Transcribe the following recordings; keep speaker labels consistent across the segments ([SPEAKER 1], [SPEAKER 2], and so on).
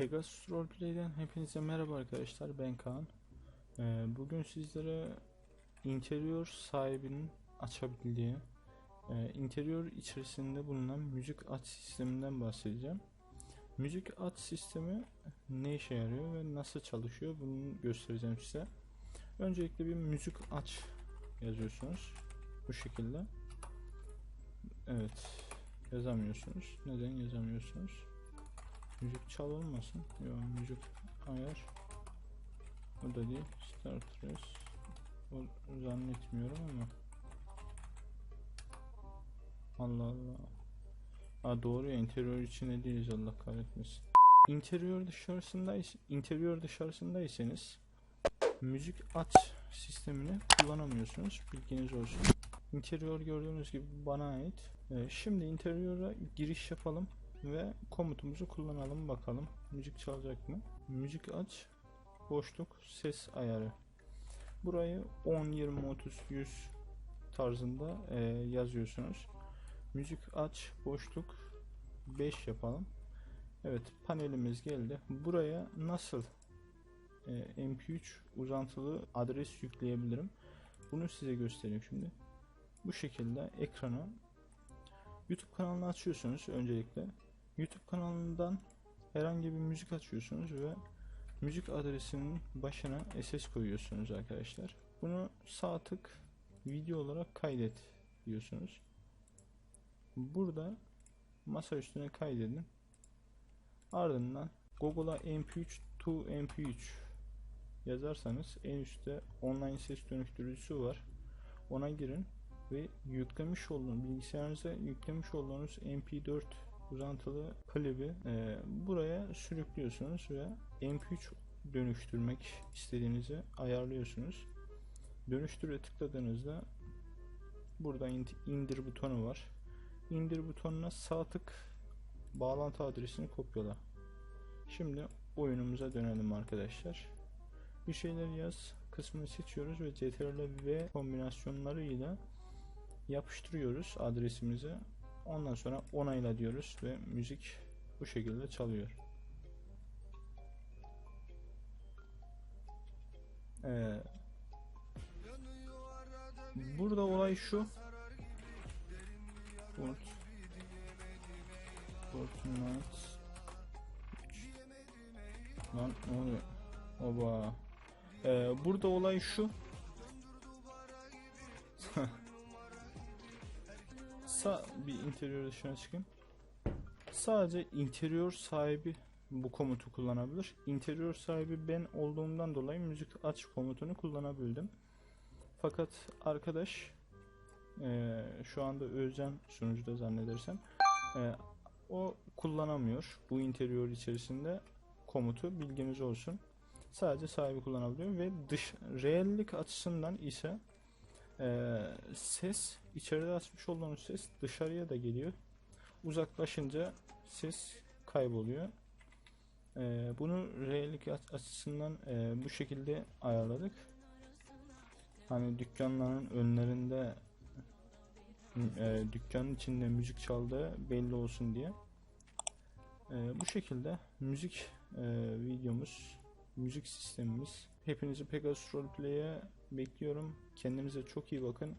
[SPEAKER 1] Pegasus Roleplay'den hepinize merhaba arkadaşlar ben Kaan. Ee, bugün sizlere interior sahibinin açabildiği e, interior içerisinde bulunan müzik aç sisteminden bahsedeceğim. Müzik aç sistemi ne işe yarıyor ve nasıl çalışıyor bunu göstereceğim size. Öncelikle bir müzik aç yazıyorsunuz bu şekilde. Evet yazamıyorsunuz. Neden yazamıyorsunuz? Müzik çal olmasın. Yok müzik ayar. O da değil. Start Race. O zannetmiyorum ama. Allah Allah. Ha doğru ya interior içinde değiliz Allah kahretmesin. İnterior dışarısındays interior dışarısındaysanız müzik aç sistemini kullanamıyorsunuz. Bilginiz olsun. Interior gördüğünüz gibi bana ait. Ee, şimdi interior'a giriş yapalım ve komutumuzu kullanalım bakalım. Müzik çalacak mı? Müzik aç. Boşluk ses ayarı. Burayı 10, 20, 30, 100 tarzında e, yazıyorsunuz. Müzik aç boşluk 5 yapalım. Evet panelimiz geldi. Buraya nasıl e, MP3 uzantılı adres yükleyebilirim? Bunu size göstereyim şimdi. Bu şekilde ekrana YouTube kanalını açıyorsunuz öncelikle. YouTube kanalından herhangi bir müzik açıyorsunuz ve müzik adresinin başına SS koyuyorsunuz arkadaşlar. Bunu sağ tık video olarak kaydet diyorsunuz. Burada masa üstüne kaydedin. Ardından Google'a mp3 to mp3 yazarsanız en üstte online ses dönüştürücüsü var. Ona girin ve yüklemiş olduğunuz bilgisayarınıza yüklemiş olduğunuz mp4 uzantılı klibi e, buraya sürüklüyorsunuz ve mp3 dönüştürmek istediğinizi ayarlıyorsunuz. Dönüştüre tıkladığınızda burada indir butonu var. İndir butonuna sağ tık bağlantı adresini kopyala. Şimdi oyunumuza dönelim arkadaşlar. Bir şeyler yaz kısmını seçiyoruz ve CTRL V kombinasyonlarıyla yapıştırıyoruz adresimizi. Ondan sonra onayla diyoruz ve müzik bu şekilde çalıyor. Ee, burada olay şu. Fort Fortnite Lan ne oluyor? Oba. Ee, burada olay şu. Sa bir interior dışına çıkayım. Sadece interior sahibi bu komutu kullanabilir. Interior sahibi ben olduğumdan dolayı müzik aç komutunu kullanabildim. Fakat arkadaş e, şu anda Özcan sunucuda zannedersem e, o kullanamıyor bu interior içerisinde komutu bilginiz olsun. Sadece sahibi kullanabiliyor ve dış reellik açısından ise e, ses içeride açmış olduğunuz ses dışarıya da geliyor. Uzaklaşınca ses kayboluyor. E, bunu reellik açısından e, bu şekilde ayarladık. Hani dükkanların önlerinde e, dükkanın içinde müzik çaldığı belli olsun diye. E, bu şekilde müzik e, videomuz, müzik sistemimiz. Hepinizi Pegasus Roleplay'e bekliyorum. Kendinize çok iyi bakın.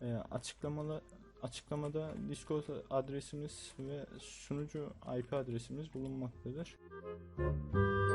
[SPEAKER 1] E, açıklamalı açıklamada Discord adresimiz ve sunucu IP adresimiz bulunmaktadır. Müzik